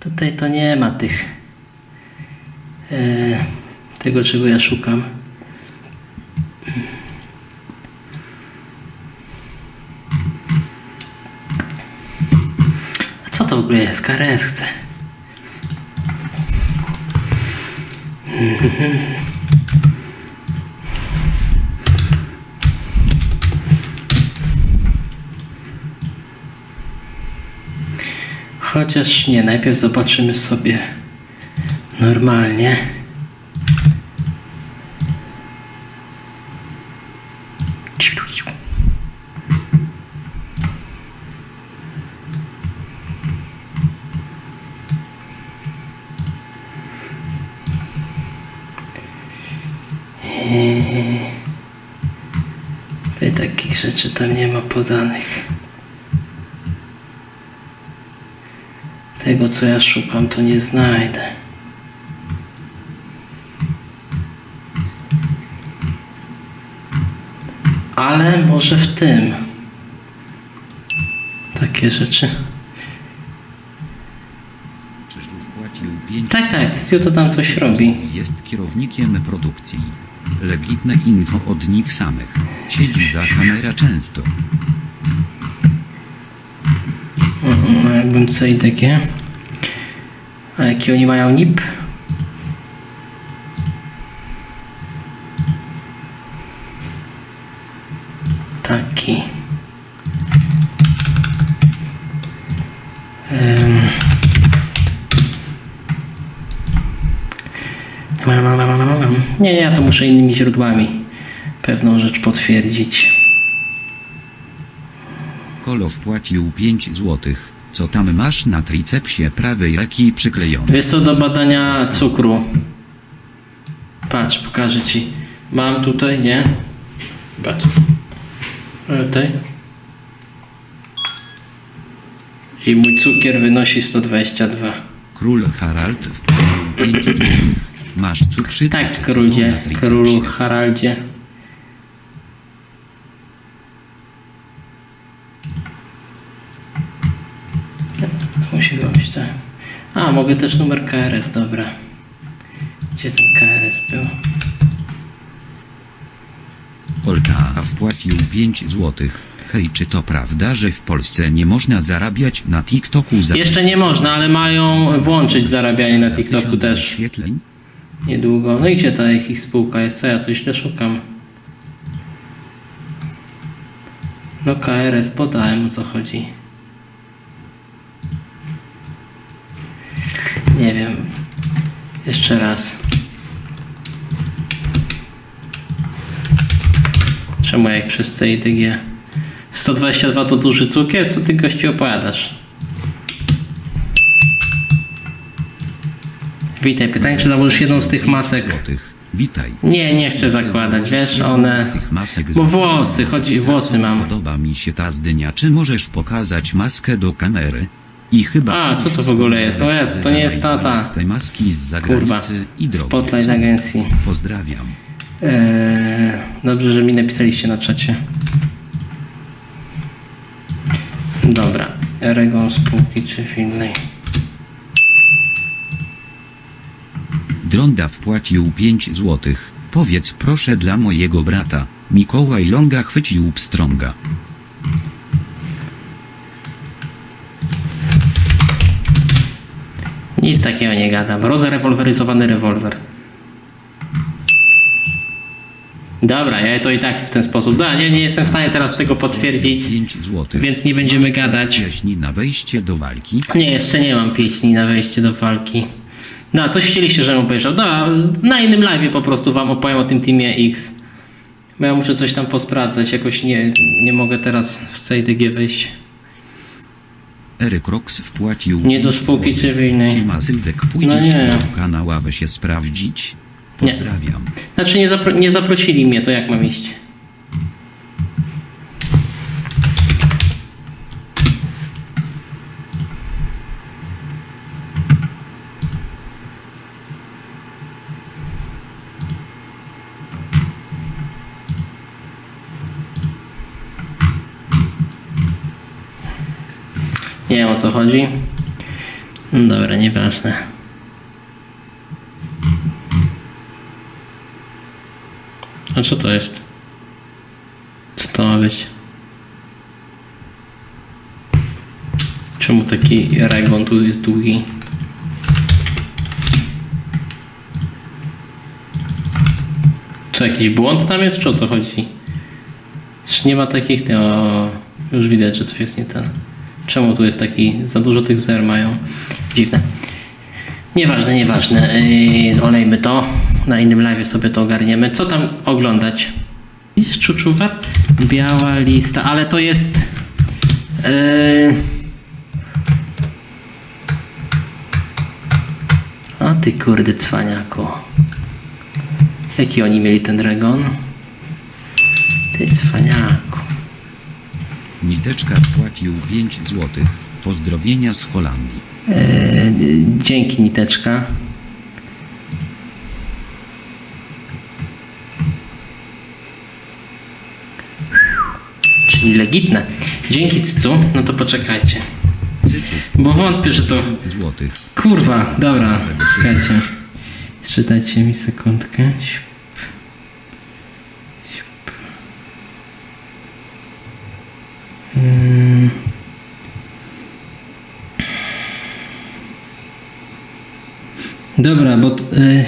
Tutaj to nie ma tych e, tego, czego ja szukam. A co to w ogóle jest? KRS. Chociaż nie, najpierw zobaczymy sobie normalnie. Tutaj takich rzeczy tam nie ma podanych. Tego, co ja szukam, to nie znajdę. Ale może w tym. Takie rzeczy. Krzyżów płacił 5 Tak, tak, Stu to tam coś robi. Jest kierownikiem produkcji. Legitne info od nich samych. Siedzi za kamera często. No, jakbym CIDG. A jaki oni mają NIP? Taki. Em. Nie, nie, ja to muszę innymi źródłami pewną rzecz potwierdzić. Kolo wpłacił 5 złotych. Co tam masz na tricepsie prawej ręki przyklejone? Wiesz co do badania cukru? Patrz, pokażę ci. Mam tutaj, nie? Patrz. E, Tutaj. I mój cukier wynosi 122. Król Harald wpłacił 5 złotych. Masz cukrzycę Tak, tricepsie? królu Haraldzie. Musi być, tak. A, mogę też numer KRS, dobra. Gdzie ten KRS był? Olka wpłacił 5 złotych. Hej, czy to prawda, że w Polsce nie można zarabiać na TikToku za Jeszcze nie można, ale mają włączyć zarabianie na TikToku też. wyświetleń? Niedługo. No i gdzie ta ich spółka jest? Co ja coś źle szukam? No KRS podałem o co chodzi. Nie wiem. Jeszcze raz. Czemu jak przez CIDG? 122 to duży cukier? Co ty gości opowiadasz? Witaj, pytanie czy założysz jedną z tych masek? Witaj. Nie, nie chcę zakładać, wiesz, one... Bo włosy, chodzi, włosy mam. Podoba mi się ta zdynia. Czy możesz pokazać maskę do kamery? I chyba... A, co to w ogóle jest? O Jezu, to nie jest ta, ta. Maski z Kurwa, i. Spotlight Co? agencji. Pozdrawiam. Eee, dobrze, że mi napisaliście na czacie. Dobra, Regon spółki cywilnej. Dronda wpłacił 5 złotych. Powiedz proszę dla mojego brata. Mikołaj Longa chwycił pstrąga. Nic takiego nie gadam. Rozrewolweryzowany rewolwer. Dobra, ja to i tak w ten sposób. Da, nie, nie jestem w stanie teraz tego potwierdzić, 5 złotych. więc nie będziemy gadać. Pieśni na wejście do walki. Nie, jeszcze nie mam pieśni na wejście do walki. No, coś chcieliście, żebym obejrzał. No, na innym live po prostu wam opowiem o tym Teamie X. Bo ja muszę coś tam posprawdzać, jakoś nie, nie mogę teraz w CIDG wejść. Eryk Rox wpłacił Nie do 5 spółki cywilnej. Siema Sylwek, pójdziesz No nie. do kanału, aby się sprawdzić? Nie. Pozdrawiam. Znaczy nie, zapro nie zaprosili mnie, to jak mam iść? Nie wiem o co chodzi. No Dobra, nieważne. A co to jest? Co to ma być? Czemu taki regon tu jest długi? Czy jakiś błąd tam jest, czy o co chodzi? Czy nie ma takich... O, już widać, że coś jest nie ten. Czemu tu jest taki... Za dużo tych zer mają. Dziwne. Nieważne, nieważne. Yy, olejmy to. Na innym live sobie to ogarniemy. Co tam oglądać? Widzisz, czuczuwa? Biała lista, ale to jest... Yy... O ty kurde cwaniaku. Jaki oni mieli ten dragon? Ty cwaniaku. Niteczka wpłacił 5 złotych. Pozdrowienia z Holandii. E, dzięki Niteczka. Czyli legitne. Dzięki Cycu. No to poczekajcie. Bo wątpię, że to... 5 złotych. Kurwa, dobra. Czekajcie. Jeszcze dajcie mi sekundkę. Dobra, bo... Y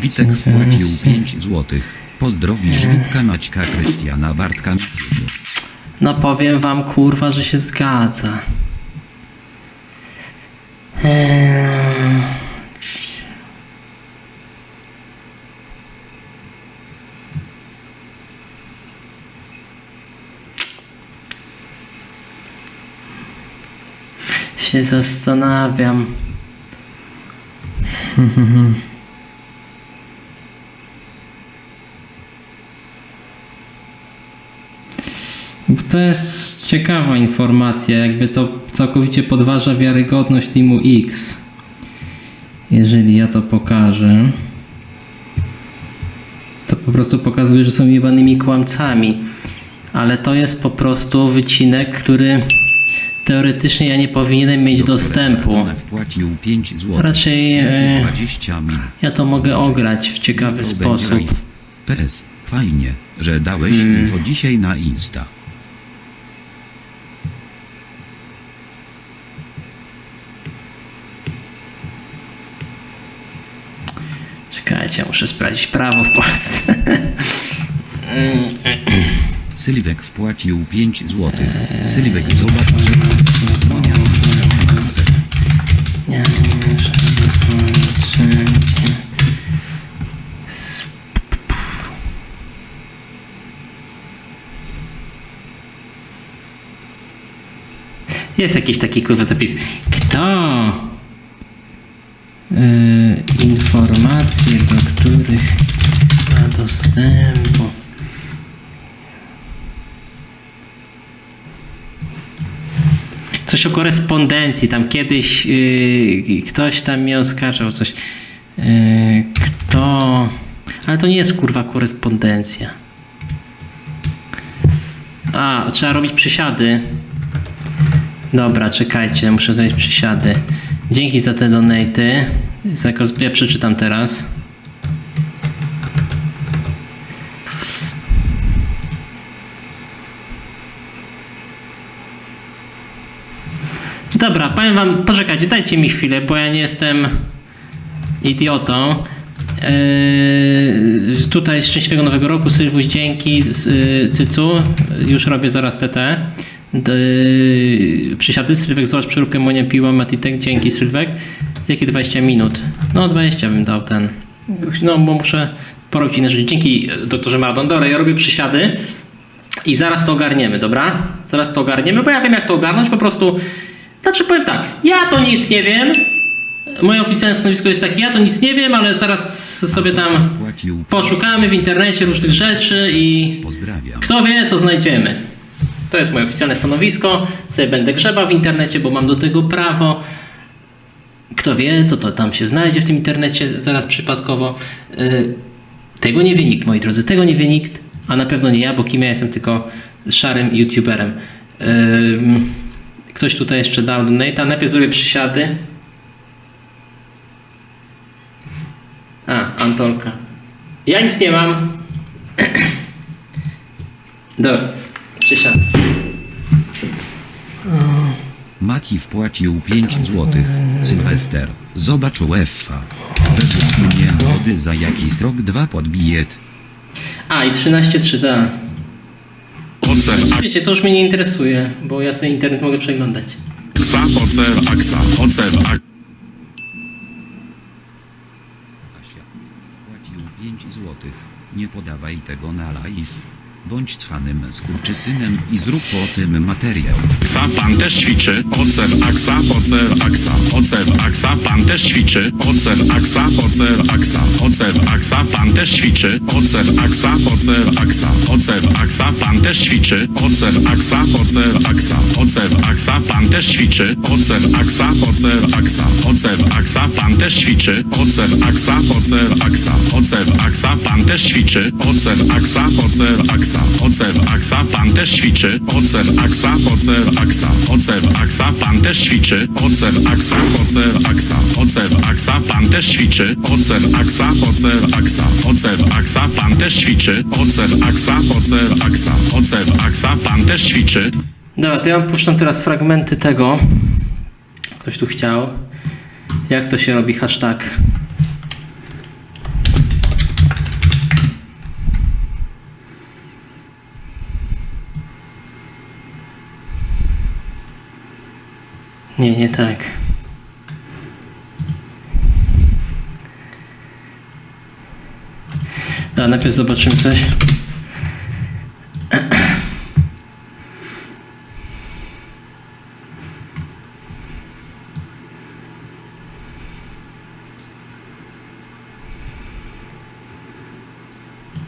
Witek wpłacił 5 złotych. Pozdrowisz Witka Maćka Krystiana Bartka. No powiem wam kurwa, że się zgadza. Eee, Się zastanawiam. To jest ciekawa informacja, jakby to całkowicie podważa wiarygodność Teamu X. Jeżeli ja to pokażę, to po prostu pokazuje, że są jebanymi kłamcami. Ale to jest po prostu wycinek, który teoretycznie ja nie powinienem mieć dostępu. Ona wpłacił 5 złotych. Raczej e, 20 min. ja to mogę ograć w ciekawy sposób. PS, fajnie, że dałeś Hmm. info dzisiaj na Insta. Czekajcie, muszę sprawdzić prawo w Polsce. Sylwek wpłacił 5 złotych. Sylwek zobacz, że Monia. Nie, nie, że Jest jakiś taki kurwa zapis. Kto? Yy, informacje, do których ma dostępu. Coś o korespondencji, tam kiedyś yy, ktoś tam mnie oskarżał coś. Yy, kto... Ale to nie jest kurwa korespondencja. A, trzeba robić przysiady. Dobra, czekajcie, muszę zrobić przysiady. Dzięki za te donaty. Ja przeczytam teraz. Dobra, powiem wam, poczekajcie, dajcie mi chwilę, bo ja nie jestem idiotą. Yy, tutaj szczęśliwego nowego roku, Sylwuś, dzięki, yy, Cycu, już robię zaraz TT. D, przysiady, Sylwek, zobacz przeróbkę Monia piła, Matitek, dzięki Sylwek. Jakie 20 minut? No 20 bym dał ten. No bo muszę porobić inne rzeczy. Dzięki doktorze Maradon. Dobra, ja robię przysiady i zaraz to ogarniemy, dobra? Zaraz to ogarniemy, bo ja wiem jak to ogarnąć, po prostu... Znaczy powiem tak, ja to nic nie wiem. Moje oficjalne stanowisko jest takie, ja to nic nie wiem, ale zaraz sobie tam poszukamy w internecie różnych rzeczy i kto wie, co znajdziemy. To jest moje oficjalne stanowisko. Sobie będę grzebał w internecie, bo mam do tego prawo. Kto wie, co to tam się znajdzie w tym internecie zaraz przypadkowo. Yy, tego nie wie nikt, moi drodzy. Tego nie wie nikt, a na pewno nie ja, bo kim ja jestem tylko szarym youtuberem. Ym, ktoś tutaj jeszcze dał donate, a najpierw zrobię przysiady. A, Antolka. Ja nic nie mam. Dobra, przysiad. Mati wpłacił 5 złotych. Sylwester, zobacz UEFA. Według mnie młody za jaki strok 2 podbijet. A, i 13.3, da. Ocer Wiecie, to już mnie nie interesuje, bo ja sobie internet mogę przeglądać. aksa, ocer aksa, ocer aksa. Asia wpłacił 5 złotych. Nie podawaj tego na live. Bądź cwanym skurczysynem i zrób po tym materiał. Aksa, pan też ćwiczy. Ocer aksa, ocer aksa, ocer aksa, pan też ćwiczy. Ocer aksa, ocer aksa, ocer aksa, pan też ćwiczy. Ocer aksa, ocer aksa, ocer aksa, pan też ćwiczy. Ocer aksa, ocer aksa, ocer aksa, pan też ćwiczy. Ocer aksa, ocer aksa, ocer aksa, pan też ćwiczy. Ocer aksa, ocer aksa, ocer aksa, pan też ćwiczy. Ocer aksa, ocer aksa, ocer aksa, pan też ćwiczy. Ocer aksa, ocer aksa, ocer aksa, pan też ćwiczy. Ocer aksa, ocer aksa, ocer aksa, pan też ćwiczy. Ocer aksa, ocer aksa, ocer aksa, pan też ćwiczy. Ocer aksa, ocer aksa, ocer aksa, pan też ćwiczy. Dobra, to ja puszczam teraz fragmenty tego. Ktoś tu chciał. Jak to się robi hashtag? Nie, nie tak. Dobra, najpierw zobaczymy coś.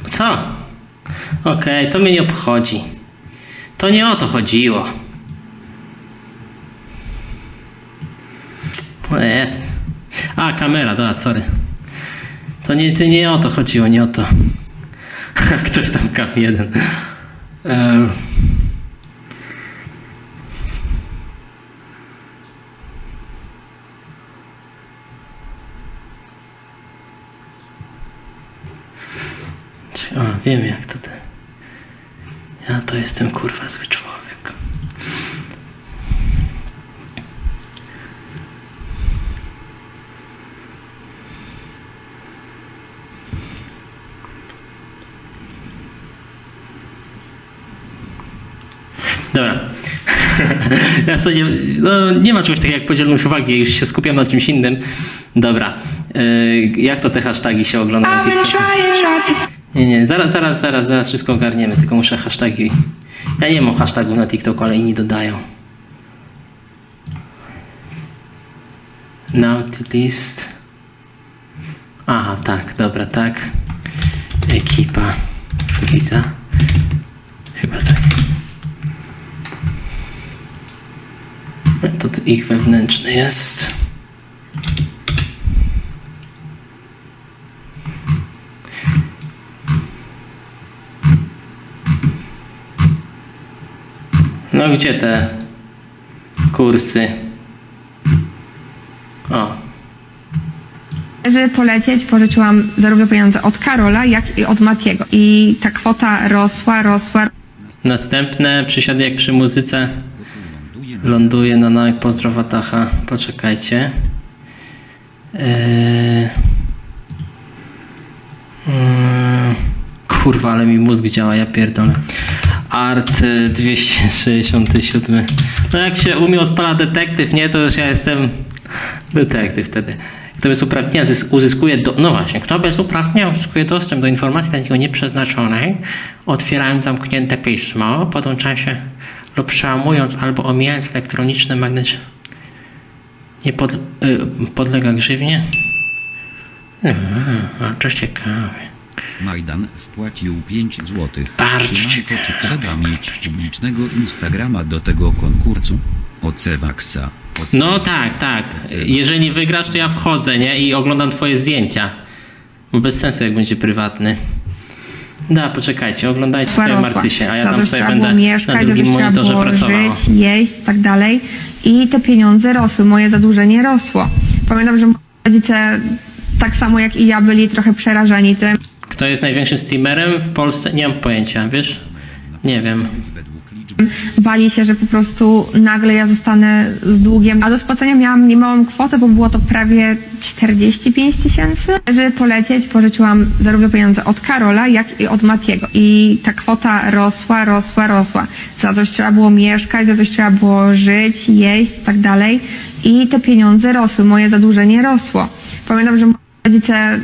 Co? Okej, to mnie nie obchodzi. To nie o to chodziło. E. A, kamera, dobra, sorry. To nie, to nie o to chodziło, nie o to. Ktoś tam kam jeden. Ehm. A, wiem jak to ty. Ja to jestem kurwa zły człowiek. Dobra. ja to nie, no, nie ma czegoś takiego jak podzielność uwagi, już się skupiam na czymś innym. Dobra. Yy, jak to te hasztagi się ogląda na I've been TikToku? trying not to Nie, nie, zaraz, zaraz, zaraz, zaraz wszystko ogarniemy, tylko muszę hasztagi. Ja nie mam hashtagów na TikToku, ale inni dodają. Now to list. Aha, tak, dobra, tak. Ekipa Friza. Chyba tak. To ich wewnętrzny jest. No gdzie te kursy? O, Żeby polecieć, pożyczyłam zarówno pieniądze od Karola, jak i od Matiego. I ta kwota rosła, rosła. następne przysiady jak przy muzyce Ląduje na ląduje na nałek pozdrow Atacha. Poczekajcie. Eee... Mm, Kurwa, ale mi mózg działa, ja pierdolę. Art e, 267. No jak się u mnie odpala detektyw, nie, to już ja jestem detektyw wtedy. Kto bez uprawnienia zys- uzyskuje, do... no właśnie, kto bez uprawnienia uzyskuje dostęp do informacji dla niego nieprzeznaczonej, otwierając zamknięte pismo, podłączając się lub przełamując albo omijając elektroniczny magnes, nie pod, y, podlega grzywnie? No, to ciekawe. Majdan wpłacił 5 złotych. Bardzo ciekawe. czy trzeba mieć publicznego Instagrama do tego konkursu? Ocewaksa. No tak, tak. Jeżeli wygrasz, to ja wchodzę, nie? I oglądam twoje zdjęcia. Bo bez sensu, jak będzie prywatny. Da, poczekajcie, oglądajcie sobie rosła. Marcysię, a ja tam sobie będę mieszkać, na drugim monitorze pracował. żyć, jeść i tak dalej. I te pieniądze rosły, moje zadłużenie rosło. Pamiętam, że moi rodzice, tak samo jak i ja, byli trochę przerażeni tym, Kto jest największym streamerem w Polsce? Nie mam pojęcia, wiesz? Nie wiem. Bali się, że po prostu nagle ja zostanę z długiem, a do spłacenia miałam niemałą kwotę, bo było to prawie 45 tysięcy. Żeby polecieć, pożyczyłam zarówno pieniądze od Karola, jak i od Matiego. I ta kwota rosła, rosła, rosła. Za coś trzeba było mieszkać, za coś trzeba było żyć, jeść i tak dalej. I te pieniądze rosły, moje zadłużenie rosło. Pamiętam, że moi rodzice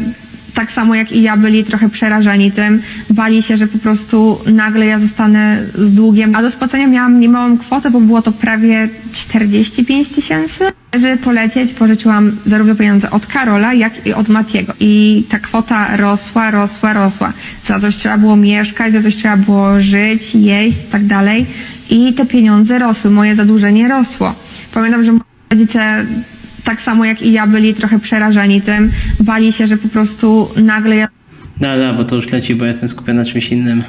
tak samo jak i ja byli trochę przerażeni tym, bali się, że po prostu nagle ja zostanę z długiem, a do spłacenia miałam niemałą kwotę, bo było to prawie 45 tysięcy. Żeby polecieć, pożyczyłam zarówno pieniądze od Karola, jak i od Matiego. I ta kwota rosła, rosła, rosła. Za coś trzeba było mieszkać, za coś trzeba było żyć, jeść i tak dalej. I te pieniądze rosły, moje zadłużenie rosło. Pamiętam, że moi rodzice tak samo jak i ja byli trochę przerażeni tym, bali się, że po prostu nagle ja Da, da, bo to już leci, bo jestem skupiony na czymś innym.